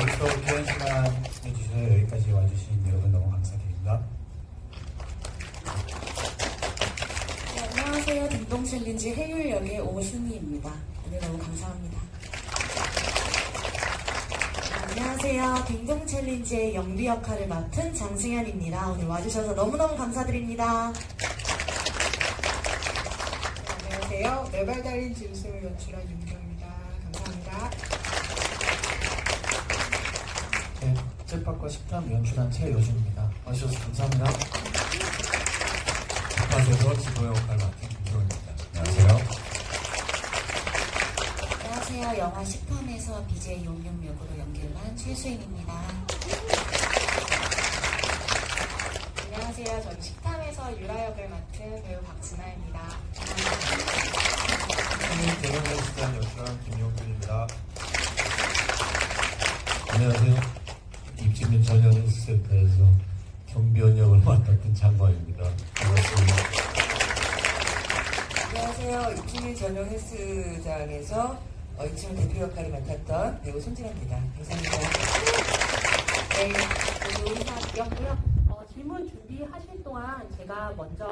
오늘도 귀한 시간 내주셔서 여기까지 와주신 여러분 너무 감사드립니다. 네, 안녕하세요. 딩동 챌린지 해율 역의 오승희입니다. 오늘 너무 감사합니다. 네, 안녕하세요. 딩동 챌린지의 영비 역할을 맡은 장승현입니다. 오늘 와주셔서 너무너무 감사드립니다. 안녕하세요. 네발 달린 짐승을 연출한 윤경입니다. 네, 찔밥과 식탐 연출한 최여준입니다. 와주셔서 감사합니다. 박에서 지도 역할 맡은 김도현입니다. 안녕하세요. 안녕하세요. 영화 식탐에서 BJ 용용 역으로 연기를 한 최수임입니다. 안녕하세요. 저는 식탐에서 유라 역을 맡은 배우 박진아입니다. 대형 헬스장 연출한 김용균입니다. 안녕하세요. 헬스센터에서 경비원 역을 맡았던 장관입니다. 반갑습니다. 안녕하세요. 입주민 전용 헬스장에서 어, 입주민 대표 역할을 맡았던 배우 손진아입니다. 감사합니다. 네, 모두 인사드렸고요. 어, 질문 준비하실 동안 제가 먼저